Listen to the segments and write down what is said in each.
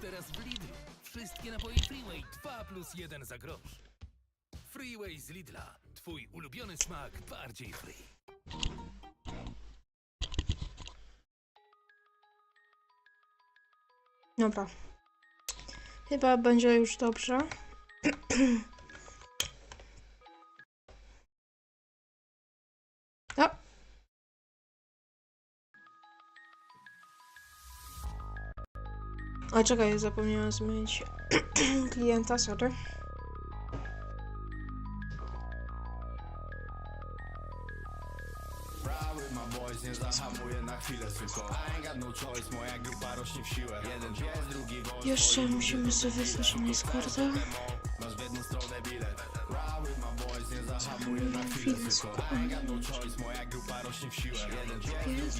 teraz w Lidlu. Wszystkie napoje Freeway 2 plus 1 za grosz. Freeway z Lidla. Twój ulubiony smak bardziej free. Dobra. Chyba będzie już dobrze. A czekaj, zapomniałem zmienić klienta, sorry. Nie zahamuję na chwilę tylko I ain't no choice, moja grupa rośnie w siłę Jeden pies, drugi wąż, Jeszcze musimy sobie wysłać Discorda. masz w jedną stronę bilet boys, nie zahamuję na chwilę tylko I ain't got no choice, moja grupa rośnie w siłę Jeden pies,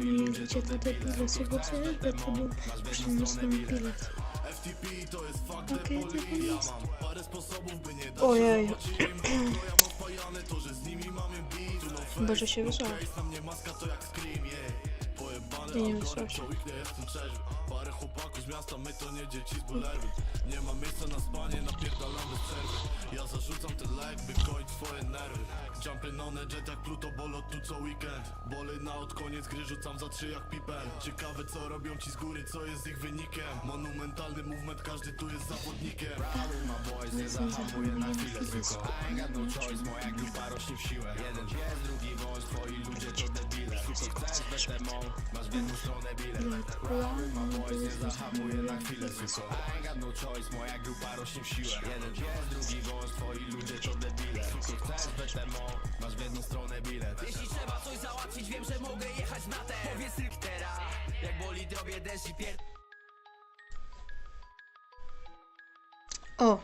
ludzie to debile, chcesz, bo to był przyniósł mi bilet. FTP to jest fakt, Okej, to ja jest. mam parę sposobów, by nie dać Ojej. się im No ja mam wpajane to, że z nimi mamy beat Tu no Chyba, że się wysłała. face, na mnie maska to jak scream, yeah Pojebany Nie, nie wysłała się. Chłopaków z miasta, my to nie dzieci z bulerwy Nie ma miejsca na spanie, napierdalamy z przerwy. Ja zarzucam ten lek, by kończyć twoje nerwy. Jumping on a jet jak Pluto, bolo tu co weekend. Boli na od koniec gry, rzucam za trzy jak pipen Ciekawe co robią ci z góry, co jest ich wynikiem. Monumentalny movement, każdy tu jest zawodnikiem. Ma boys, nie zahamuje na chwilę tylko I ain't got no choice, moja grupa rośnie w siłę. Jeden pies, drugi wąż, twoi ludzie to debile. Suko chcesz, BTMO, masz w jedną stronę bilet ma boys, nie zahamuje na chwilę tylko I ain't got no choice, moja grupa rośnie w siłę. Jeden pies, drugi wąż, twoi ludzie to debile. Suko chcesz, BTMO, masz w jedną stronę bilet. Jeśli trzeba coś załatwić, wiem, że mogę jechać na ten Powiedz ryktera, jak boli drobie deszcz i pier... O!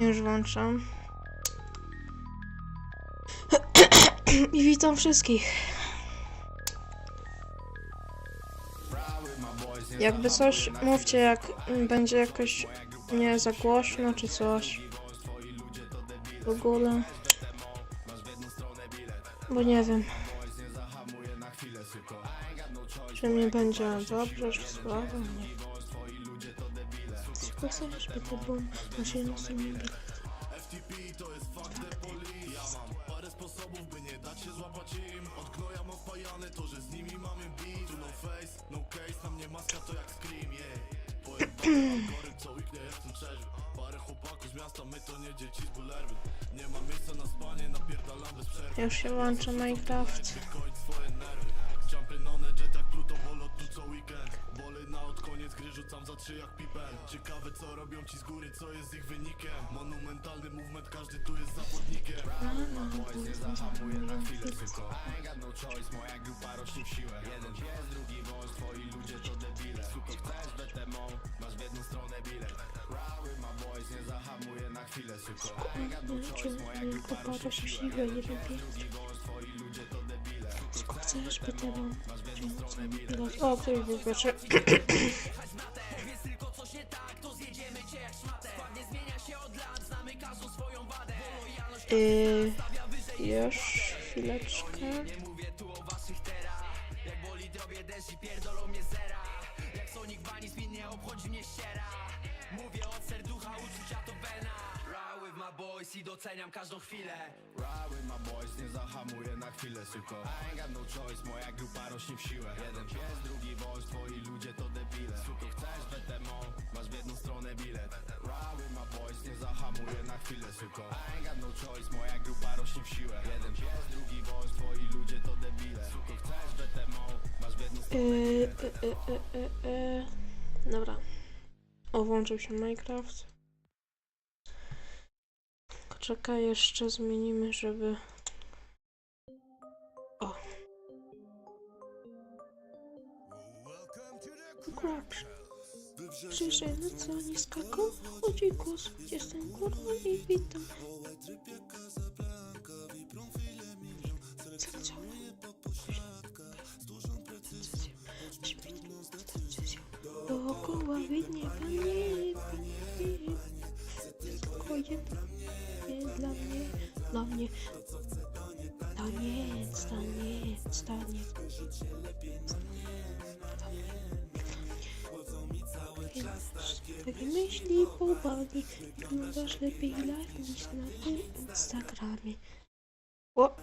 Już włączam. I witam wszystkich. Jakby coś, mówcie jak będzie jakoś nie za głośno czy coś. W ogóle. Bo nie wiem. Czy mnie będzie dobrze, czy słabo, nie. Tylko chcę, żeby to był maszyna sobie Już się włącza Minecraft. Movement, każdy tu jest zawodnikiem. Boys nie zahamuje na chwilę tylko I ain't got no choice, moja grupa rośnie w siłę. Jeden pies, drugi wąż, twoi ludzie to debile. Suko chcesz BTMO, masz w jedną stronę bilet. Rały ma boys, nie zahamuje na chwilę tylko I ain't got no choice, moja grupa rośnie w siłę. nie lubię. Drugi wąż, twoi ludzie to debile. Tylko chcę, żeby to był O, ktoś był pierwszy. Powiedz tylko coś nie tak, to zjedziemy cię jak szmatę. Skład nie zmienia się od lat, Yy, już chwileczkę. mówię od serducha, uczucia to wena Ride with my boys i doceniam każdą chwilę Rały ma boys, nie zahamuje na chwilę suko I ain't got no choice, moja grupa rośnie w siłę. Jeden pies, drugi wąż, twoi ludzie to debile. Suko chcesz BTMO, masz w jedną stronę bilet. Rały ma boys, nie zahamuje na chwilę suko I ain't got no choice, moja grupa rośnie w siłę. Jeden pies, drugi wąż, twoi ludzie to debile. Suko chcesz BTMO, masz w jedną stronę Yy, yy, yy, yy. Dobra. O, włączył się Minecraft. Czekaj, jeszcze zmienimy, żeby... O. Kurczę. Przyszedł co niskako, chodzi głos, jestem kurwa i witam. Zadziała. Dookoła widnie pani, pani. Spokojnie, nie dla mnie, dla mnie. stanie, stanie. Takie myśli bałwani, wyglądasz lepiej live niż na tym Instagramie. O!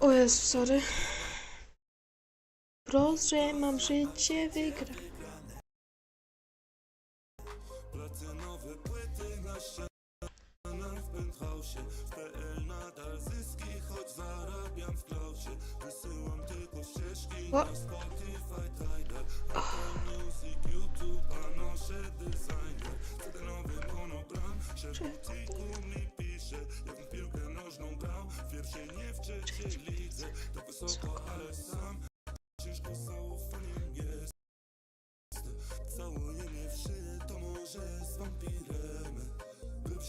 O Jezu, sorry. Proszę, mam życie wygra. O!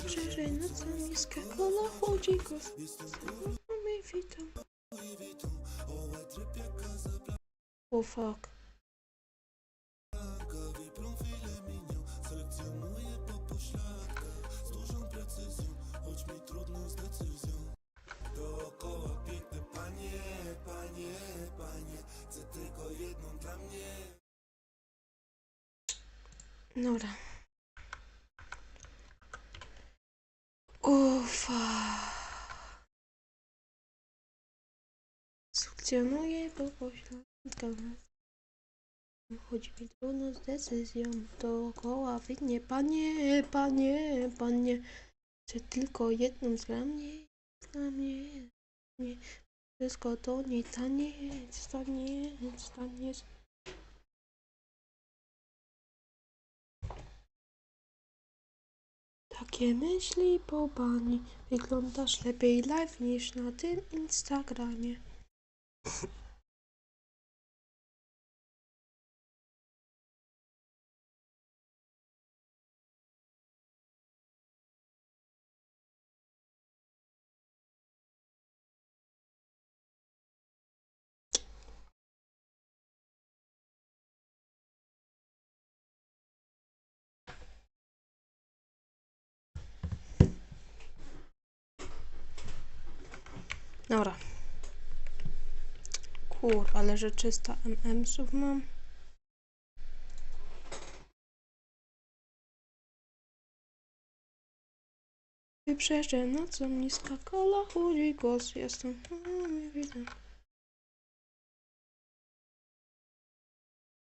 Przeżej na co niskie kola. Mamy witam. O fuck. Dobra. Ufa. Funkcjonuje po pośladkach. Chodzi mi trudno z decyzją. Dookoła widnie, panie, panie, panie. Chcę tylko jedną dla mnie, dla mnie. Nie. Wszystko to nie taniec, taniec, taniec. Takie myśli po bani. Wyglądasz lepiej live niż na tym Instagramie. Dobra. Kur, ale że 300 MM-sów mam. Wybrzeże nocą niska kola, chudzi głos jestem. No, nie widzę.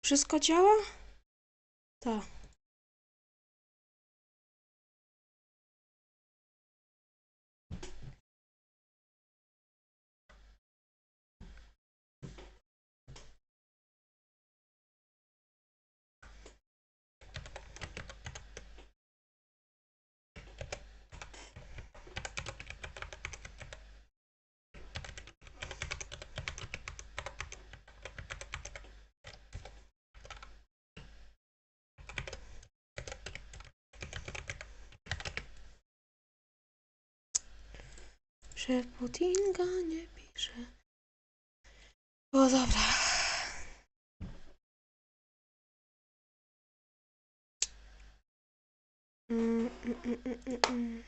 Wszystko działa? Tak. Że Putinga nie pisze. O dobra. Mm, mm, mm, mm, mm.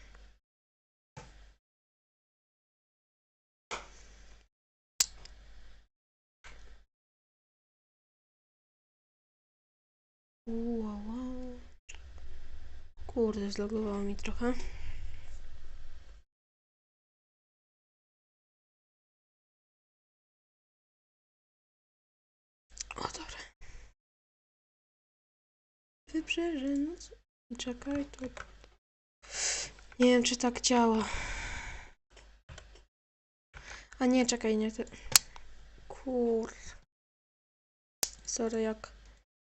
Wow, wow. Kurde, zlogowało mi trochę. Wybrzeże, no co? Czekaj, to... Nie wiem, czy tak działa. A nie, czekaj, nie ty... Kur... Sorry, jak...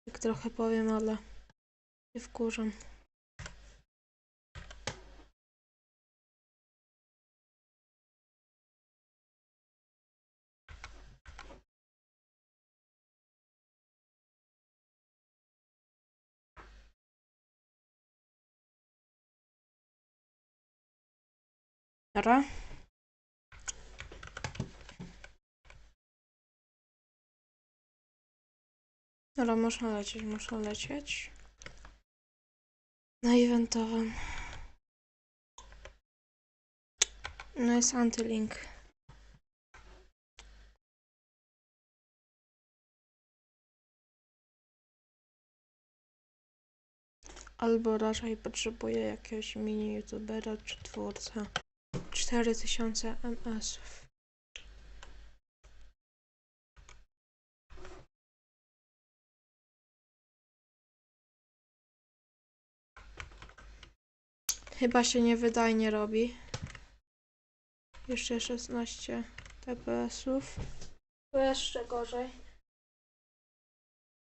Jak trochę powiem, ale... się wkurzam. Dobra. Dobra, muszę lecieć, muszę lecieć. Na eventowym. No jest antylink. Albo raczej potrzebuję jakiegoś mini youtubera czy twórca. 4000 MS-ów. Chyba się niewydajnie robi. Jeszcze 16 TPS-ów. To jeszcze gorzej.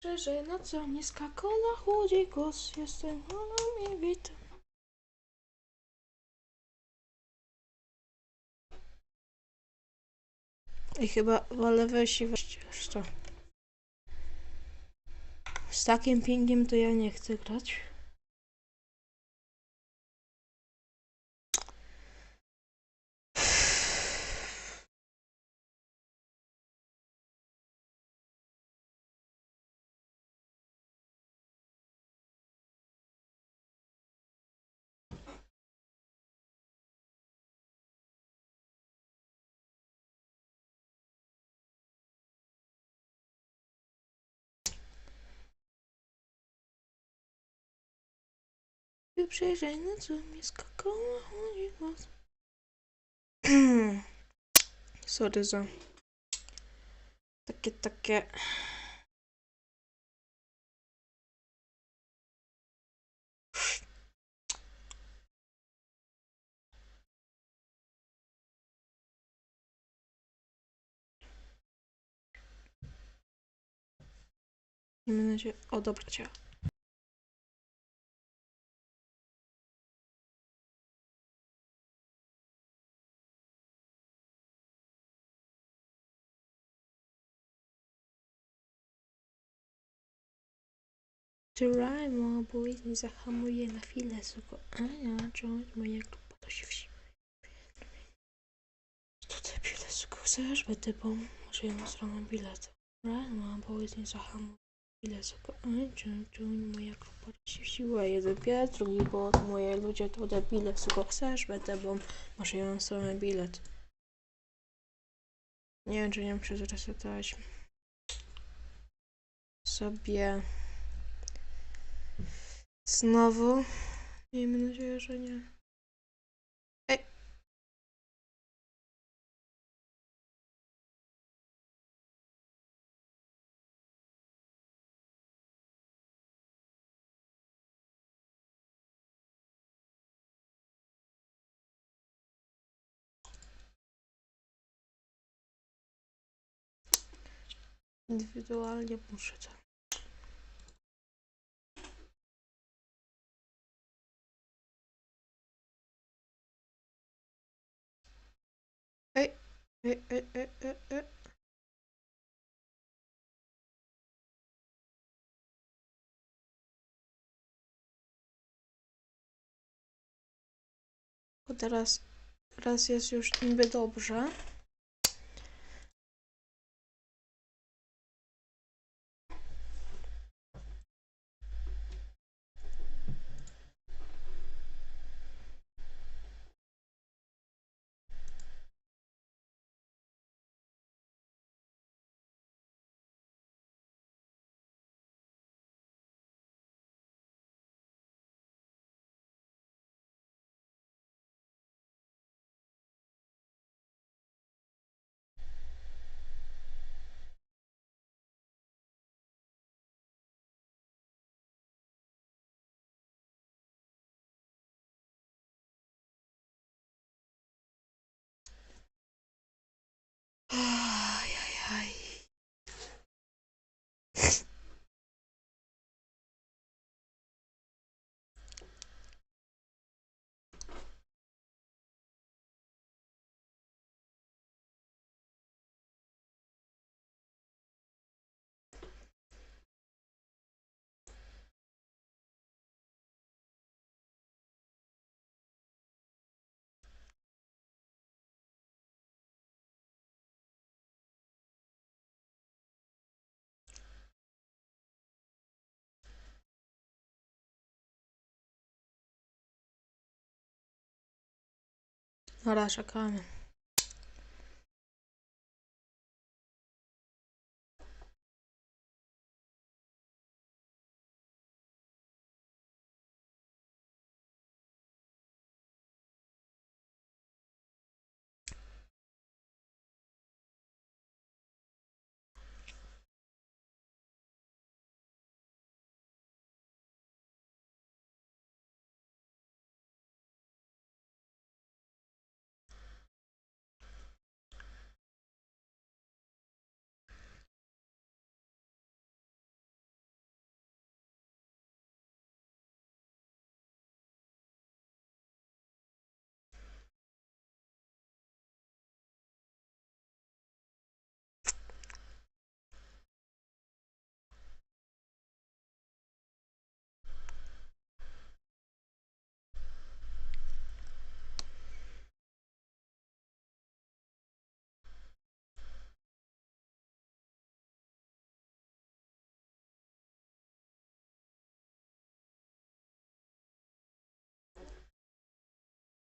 Szerzej na co niska kola chłodzi głos. Jestem wolą i witam. I chyba wolę wejść i wejść to. Z takim pingiem to ja nie chcę grać. Wyprzejrzaj na co mnie skakała chodzi. Sorry za takie, takie. Miejmy nadzieję. O, dobra, cię. Trajmo, bo nie zahamuje na chwilę, moja grupa to się wsi. To debile, suko, chcesz by typą? Może ja stronę bilet. Trajmo, bo nie zahamuje chwilę, suko. A ja, czuć moja grupa to się wsiła. Jeden pies, drugi bot, moje ludzie to debile, suko, chcesz by typą? Może ja stronę bilet. Nie wiem, czy nie muszę zresetować sobie znowu. Miejmy nadzieję, że nie. Indywidualnie muszę to. Ej, ej, ej, ej, ej. Bo teraz, teraz jest już niby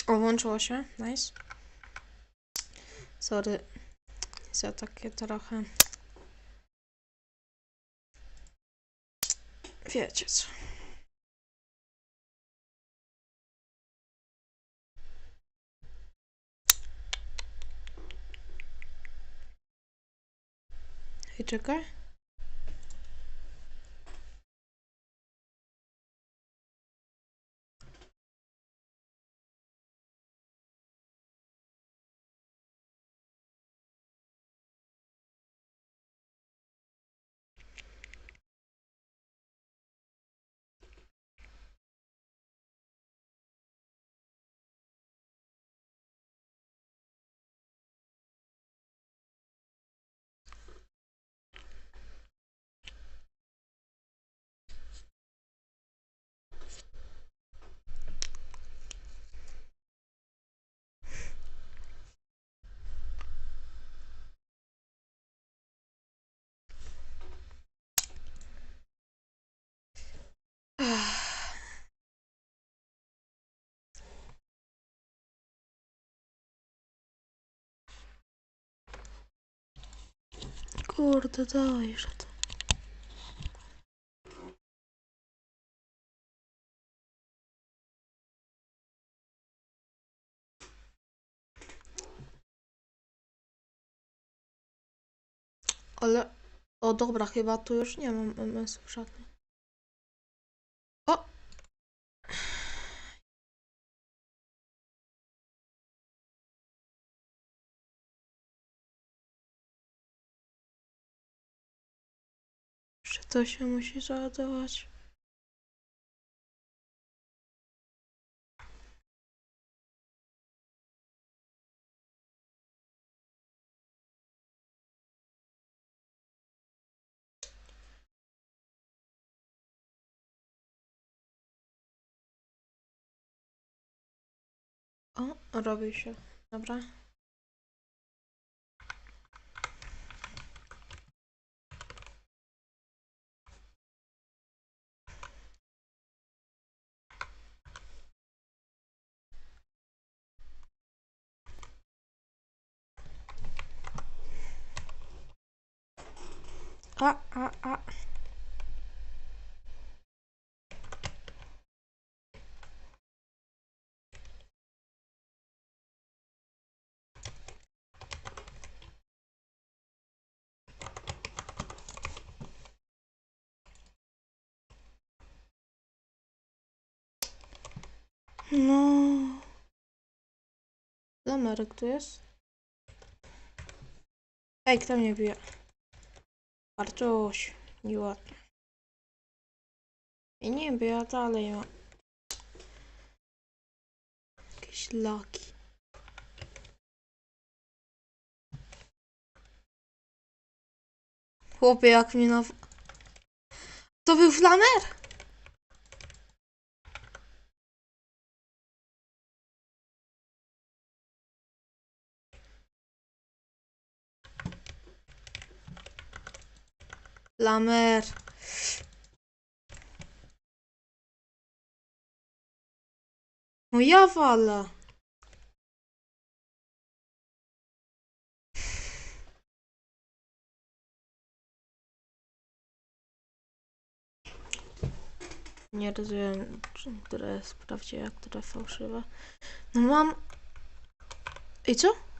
O, włączyło się. Nice. Sorry. Za takie trochę... Wiecie co. Czekaj. Kurde, dajesz to. Ale... O dobra, chyba tu już nie mam MS-ów żadnych. Jeszcze to się musi załadować. O, robi się. Dobra. A, a, a. No. Zamerek tu jest. Ej, kto mnie bije? Bartuś, nieładnie. I nie wiem, ja dalej mam. Jakieś laki. Chłopie, jak mnie na... To był flamer? Lamer. No ja wala. Nie rozumiem, która jest prawdziwa, która fałszywa. No mam... I co?